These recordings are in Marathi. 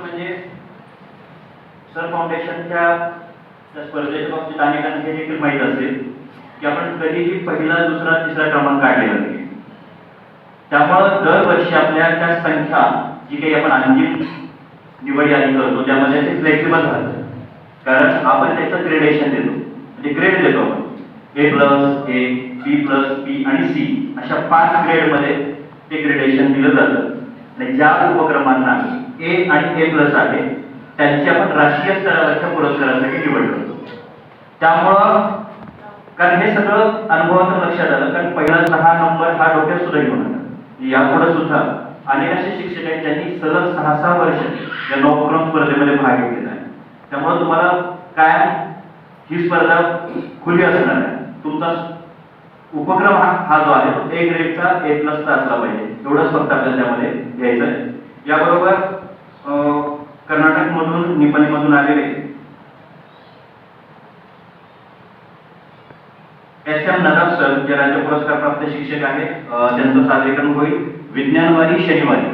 म्हणजे सर फाउंडेशनच्या त्या स्पर्धेच्या बाबतीत अनेकांना हे देखील माहीत असेल की आपण कधीही पहिला दुसरा तिसरा क्रमांक काढलेला नाही. त्यामुळं दरवर्षी आपल्या त्या संख्या जी काही आपण अंतिम निवड यादी करतो त्यामध्ये ते फ्लेक्झिबल राहतं. कारण आपण त्याचं ग्रेडेशन देतो. म्हणजे ग्रेड देतो आपण. ए प्लस ए बी प्लस बी आणि सी अशा पाच ग्रेडमध्ये ते ग्रेडेशन दिलं जातं. आणि ज्या उपक्रमांना ए आणि ए प्लस आहे त्यांची आपण राष्ट्रीय स्तरावरच्या पुरस्कारासाठी निवड करतो. त्यामुळं कारण हे सगळं अनुभवातून लक्षात आलं कारण पहिला सहा नंबर हा डोक्यात सुद्धा घेऊन आला. यापुढे सुद्धा अनेक असे शिक्षक आहेत ज्यांनी सलग सहा सहा वर्ष या नवक्रम स्पर्धेमध्ये भाग घेतलेला आहे. त्यामुळे तुम्हाला काय ही स्पर्धा खुली असणार आहे. तुमचा उपक्रम हा हा जो आहे तो ए ग्रेडचा ए प्लसचा असला पाहिजे. एवढंच फक्त आपल्याला त्यामध्ये घ्यायचं आहे. याबरोबर कर्नाटकमधून निपाणीमधून आलेले. एस एम नदाब सर जे राज्य पुरस्कार प्राप्त शिक्षक आहेत त्यांचं सादरीकरण होईल. विज्ञानवारी शनिवारी.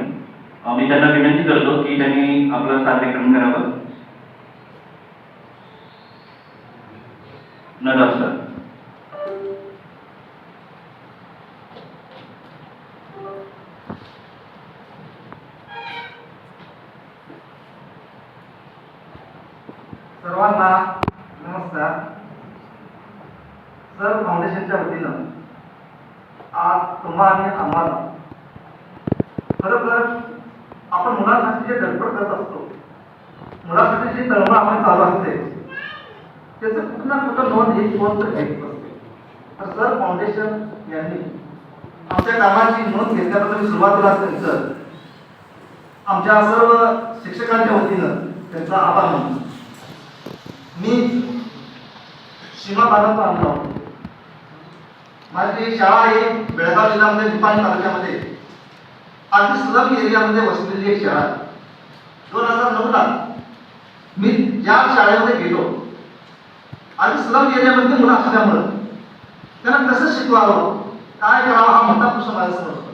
मी त्यांना विनंती करतो की त्यांनी आपलं सादरीकरण करावं. नदाब सर. सर्वांना नमस्कार. सर फाउंडेशनच्या वतीनं आज तुम्हा आणि आम्हाला खरोखर आपण मुलांसाठी जे धडपड करत असतो मुलांसाठी जी तळमळ आपण चालू असते त्याचं कुठं ना कुठं नोंद ही कोण तर घेत असते. तर सर फाउंडेशन यांनी आमच्या कामाची नोंद घेतल्याबद्दल सुरुवातीला त्यांचं आमच्या सर्व शिक्षकांच्या वतीनं त्यांचा आभार मानतो. मी सीमा बांधव आणलो माझी शाळा आहे बेळगाव जिल्ह्यामध्ये निपाणी तालुक्यामध्ये. अगदी स्लम एरियामध्ये वसलेली एक शाळा. दोन हजार नऊला मी ज्या शाळेमध्ये गेलो आणि स्लम एरियामध्ये मुलं असल्यामुळं त्यांना कसं शिकवावं काय करावं हा मोठा प्रश्न माझ्यासमोर होता.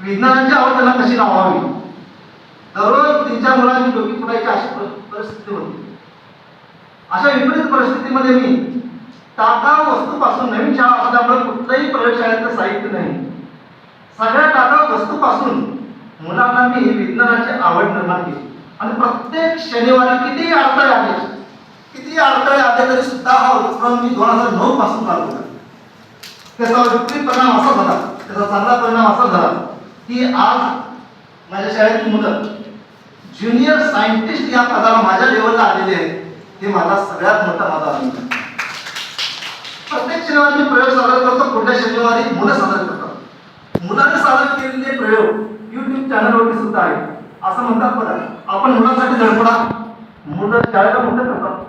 विज्ञानाची आवड त्यांना कशी लावावी? दररोज तीन चार मुलांची डोकी फुटायची अशी परिस्थिती होती. अशा विपरीत परिस्थितीमध्ये मी टाटा वस्तूपासून नवीन शाळा असल्यामुळे कुठलंही प्रयोगशाळेचं साहित्य नाही. सगळ्या टाटा वस्तूपासून मुलांना मी विज्ञानाची आवड निर्माण केली. आणि प्रत्येक शनिवारी किती अडथळे आले किती अडथळे आले तरी सुद्धा हा उपक्रम मी दोन हजार नऊ पासून चालू केला. त्याचा विपरीत परिणाम असा झाला त्याचा चांगला परिणाम असा झाला की आज माझ्या शाळेतील मुलं ज्युनियर सायंटिस्ट या पदाला माझ्या लेवलला आलेले आहेत. हे माझा सगळ्यात मोठा माझा आनंद आहे. प्रत्येक शनिवारी मी प्रयोग सादर करतो पुढल्या शनिवारी मुलं सादर करतात. मुलांनी सादर केलेले प्रयोग युट्यूब चॅनलवरती सुद्धा आहेत. असं म्हणतात पण आपण मुलांसाठी धडपडा. मुलं शाळेला मोठं करतात.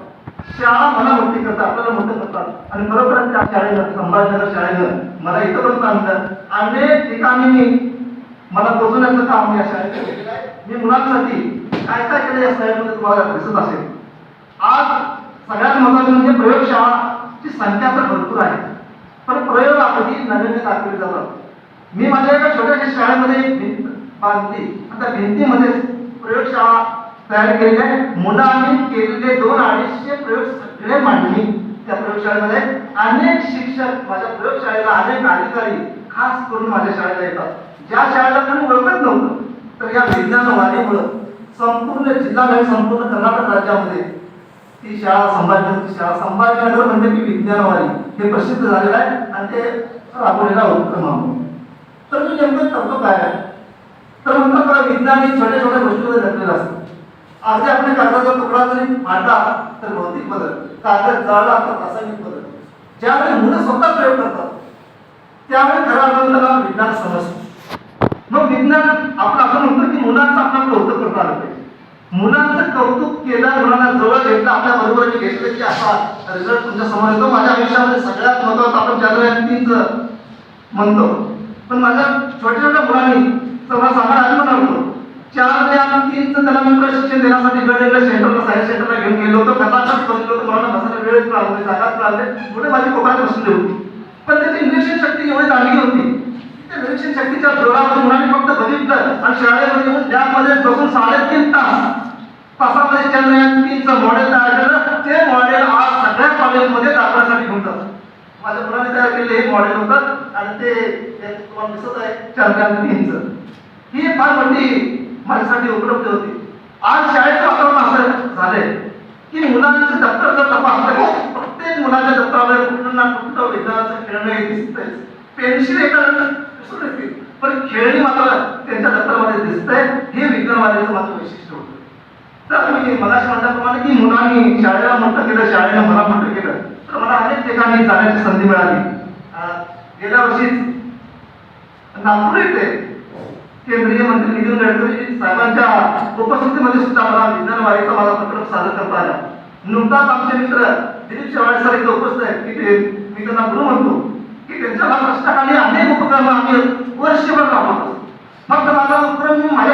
शाळा मला मोठी करतात आपल्याला मोठं करतात. आणि बरोबर त्या शाळेनं संभाजीनगर शाळेनं मला इथपर्यंत आणलं. अनेक ठिकाणी मी मला पोचवण्याचं काम या शाळेत केलेलं आहे. मी मुलांसाठी काय काय केलं या शाळेमध्ये तुम्हाला दिसत असेल. आज सगळ्यात महत्वाचं म्हणजे प्रयोगशाळाची संख्या तर भरपूर आहे. पण प्रयोग आपली नव्याने दाखवले जातात. मी माझ्या एका छोट्याशा शाळेमध्ये भिंत बांधली. आता भिंतीमध्ये प्रयोगशाळा तयार केलेली आहे. मुलांनी केलेले दोन अडीचशे प्रयोग सगळे मांडणी त्या प्रयोगशाळेमध्ये. अनेक शिक्षक माझ्या प्रयोगशाळेला अनेक अधिकारी खास करून माझ्या शाळेला येतात. ज्या शाळेला कोणी ओळखत नव्हतं तर या विज्ञान वाढीमुळं संपूर्ण जिल्हा संपूर्ण कर्नाटक राज्यामध्ये ती शाळा संभाजीनगरची शाळा संभाजीनगर म्हणजे की विज्ञानवारी हे प्रसिद्ध झालेलं आहे आणि ते राबवलेला उपक्रम आहे तर मी नेमकं करतो काय आहे? तर म्हणतात बघा विज्ञान हे छोट्या छोट्या गोष्टीमध्ये घडलेलं असतं. अगदी आपण कागदाचा तुकडा जरी मांडला तर भौतिक बदल कागद जाळला तर रासायनिक बदल ज्यावेळी मुलं स्वतः प्रयोग करतात त्यावेळी खरा आनंदाला विज्ञान समजतं. मग विज्ञान आपण असं म्हणतो की मुलांचं आपलं होतं करता आलं पाहिजे. मुलांचं कौतुक केलं मुलांना जवळ घेतलं आपल्या बरोबर घेतलं की असा रिझल्ट तुमच्यासमोर येतो. माझ्या आयुष्यामध्ये सगळ्यात महत्वाचं आपण चंद्रयान तीनच म्हणतो. पण माझ्या छोट्या छोट्या मुलांनी तर मला सांगायला आठवण चार ते आम्ही तीनचं त्याला मी प्रशिक्षण देण्यासाठी गडहिंग्लज सेंटरला सायन्स सेंटरला घेऊन गेलो होतो. कथाकच बसलो होतो मुलांना बसायला वेळच मिळाला जागाच मिळाले पुढे माझी कोकणात बसली होती पण त्याची इंजेक्शन शक्ती एवढी चांगली होती. निरीक्षण शक्तीच्या जोरावर मुलांनी फक्त बघितलं आणि शाळेमध्ये येऊन त्यामध्ये बसून साडेतीन तास चंद्रयान मॉडेल तयार केलं. ते मॉडेल आज सगळ्या कॉलेजमध्ये दाखवण्यासाठी घेऊन जातात. माझ्या मुलाने तयार केलेलं हे मॉडेल होतं. आणि ते तुम्हाला दिसत आहे चंद्रयान तीनचं. ही फार मोठी माझ्यासाठी उपलब्ध होती. आज शाळेचं वातावरण असं झालंय की मुलांचे दप्तर जर तपासलं प्रत्येक मुलाच्या दप्तरावर कुठं ना कुठं विज्ञानाचं खेळणं हे दिसतंय. पेन्सिल एका श्रेणी मात्र त्यांच्या दप्तरामध्ये दिसतंय. हे विज्ञानवादीचं माझं वैशिष्ट्य होतं. तर मी मला म्हटल्याप्रमाणे की मुलांनी शाळेला मोठं केलं शाळेनं मला मोठं केलं तर मला अनेक ठिकाणी जाण्याची संधी मिळाली. गेल्या वर्षीच नागपूर येथे केंद्रीय मंत्री नितीन गडकरी साहेबांच्या उपस्थितीमध्ये सुद्धा मला विज्ञानवाडीचा माझा प्रकल्प सादर करता आला. नुकताच आमचे मित्र दिलीप शेवाळे सर इथे उपस्थित आहेत. की ते मी त्यांना गुरु म्हणतो की त्यांच्या महाराष्ट्राखाली अनेक उपक्रम आम्ही वर्षभर राबवतो फक्त माझा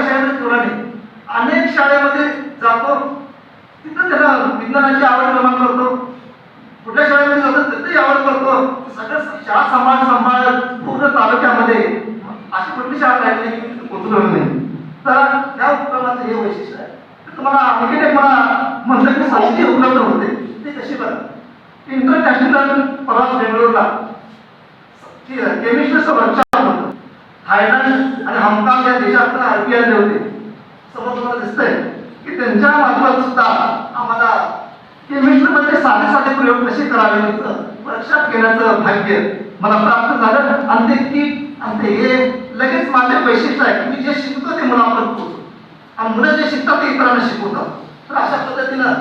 शाळेमध्ये मी अनेक शाळेमध्ये जातो. तिथं त्याला विज्ञानाची आवड निर्माण करतो. कुठल्या शाळेमध्ये जातो तिथेही आवड करतो. सगळं शाळा सांभाळ सांभाळ पूर्ण तालुक्यामध्ये. अशी कुठली शाळा राहिली नाही की नाही. तर त्या उपक्रमाचं हे वैशिष्ट्य आहे. तुम्हाला आणखी एक मला म्हणलं की साहित्य उपलब्ध होते ते कशी बरं? इंटरनॅशनल प्रवास बेंगलोरला केमिस्ट्रीचं वर्कशॉप होतं थायलंड आणि हाँगकाँग या देशात आरपीआय होते समोर तुम्हाला दिसतंय की त्यांच्या मार्फत सुद्धा आम्हाला केमिस्ट्रीमध्ये साधे साधे प्रयोग कसे करावे याचं वर्कशॉप घेण्याचं भाग्य मला प्राप्त झालं. आणि ते किट आणि ते हे लगेच माझे वैशिष्ट्य आहे मी जे शिकतो ते मुलापर्यंत पोहोचतो. आणि मुलं जे शिकतात ते इतरांना शिकवतात. तर अशा पद्धतीनं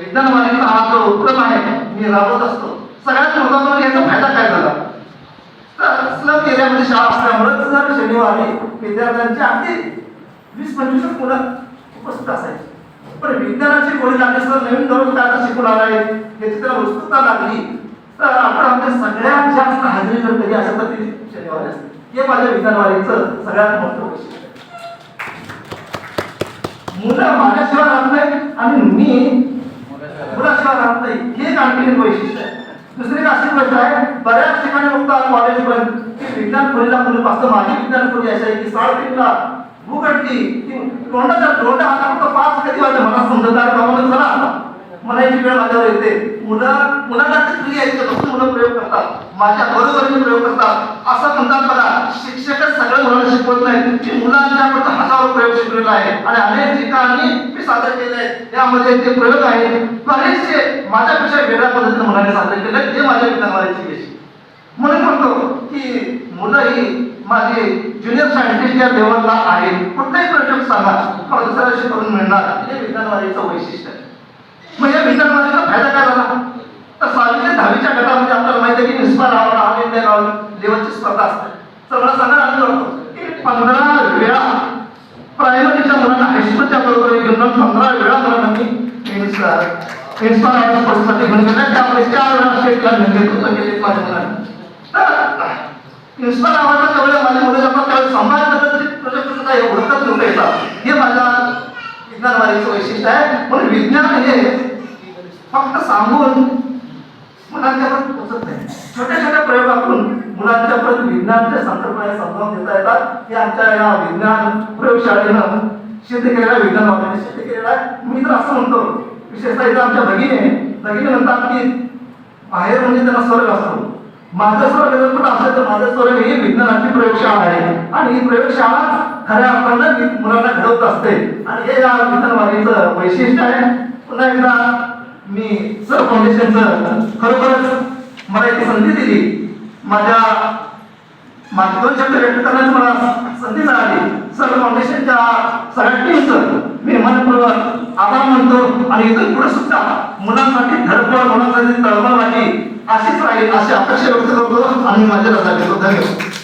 विज्ञान वाहिनीचा हा जो उपक्रम आहे मी राबवत असतो. सगळ्यात महत्त्वाचा म्हणजे याचा फायदा काय झाला? क्लब एरियामध्ये शाळा असल्यामुळे जर शनिवारी विद्यार्थ्यांची अगदी वीस पंचवीस मुलं उपस्थित असायची. पण विज्ञानाची गोळी लागली सर नवीन धोरण काय आता शिकून आहे याची त्याला उत्सुकता लागली. तर आपण आमच्या सगळ्यात जास्त हाजरी जर कधी असेल तर ती शनिवारी असते. हे माझ्या विज्ञानवारीचं सगळ्यात मोठं वैशिष्ट्य मुलं माझ्याशिवाय राहत नाही आणि मी मुलाशिवाय राहत नाही. हे आणखी वैशिष्ट्य आहे. दुसरी अशी गोष्ट आहे बऱ्याच ठिकाणी फक्त कॉलेज पर्यंत विज्ञान खोलीला मुलं पाचतं माझी विज्ञान खोली अशी आहे की साडेतीनला भूक अटली की तोंडाच्या तोंडा हात फक्त पाच कधी वाजता मला समजत आहे बाबा चला मला याची वेळ माझ्यावर येते मुलं मुलांना ते फ्री आहे मुलं प्रयोग करतात माझ्या बरोबरीने प्रयोग करतात असं म्हणतात मला शिक्षकच सगळ्या मुलांना शिकवत नाही की मुलांच्या फक्त हजारो प्रयोग शिकलेला आहे. आणि अनेक ठिकाणी मी सादर केले आहेत यामध्ये जे प्रयोग आहेत बरेचसे माझ्यापेक्षा वेगळ्या पद्धतीने मुलांनी सादर केले ते माझ्या विज्ञानवादीची यश म्हणून म्हणतो की मुलं ही माझी ज्युनियर सायंटिस्ट या लेवलला आहेत. कुठलाही प्रयोग सांगा मला दुसऱ्या करून मिळणार. हे विज्ञानवादीचं वैशिष्ट्य आहे. मग या विज्ञानवादीचा फायदा काय झाला? तर सहावी ते दहावीच्या गटामध्ये आपल्याला माहिती आहे की निस्पा नावाला ऑल इंडिया लेवलची स्पर्धा असते. तर मला सांगा आम्ही करतो की पंधरा वेळा प्रायमरीच्या मुलांना हायस्कूलच्या बरोबर घेऊन पंधरा वेळा मुलांना मी इन्स्पा नावाच्या स्पर्धेसाठी घेऊन गेला त्यामुळे चार वेळा स्टेटला नेतृत्व गेले माझ्या मुलांना. तर नावाचा त्यावेळेला माझ्या मुलं जेव्हा त्यावेळेस समाज हे ओळखत नव्हतं येतात हे माझ्या विज्ञानवादीचं वैशिष्ट्य आहे. म्हणून विज्ञान हे फक्त सांगून मुलांच्यापर्यंत पोचत नाही. छोट्या छोट्या प्रयोगातून मुलांच्यापर्यंत विज्ञानच्या संकल्पना समजावून देता येतात. हे आमच्या या विज्ञान प्रयोगशाळेनं सिद्ध विज्ञान विज्ञानवादाने सिद्ध केलेला आहे. मी तर असं म्हणतो. विशेषतः इथं आमच्या भगिनी भगिनी म्हणतात की बाहेर म्हणजे त्यांना स्वर्ग असतो. माझं स्वर्ग जर कुठं असेल तर माझं स्वर्ग ही विज्ञानाची प्रयोगशाळा आहे. आणि ही प्रयोगशाळा खऱ्या अर्थानं मुलांना घडवत असते. आणि हे या विज्ञानवादीचं वैशिष्ट्य आहे. पुन्हा एकदा मी सर फाउंडेशनचं खरोखरच मला एक संधी दिली. माझ्या माझे दोन शब्द व्यक्त करण्याची मला संधी मिळाली. सर फाउंडेशनच्या सगळ्या टीमचं मी मनपूर्वक आभार म्हणतो आणि इथून पुढे सुद्धा मुलांसाठी धडपड मुलांसाठी तळमळ माझी अशीच राहील अशी अपेक्षा व्यक्त करतो आणि माझ्या धन्यवाद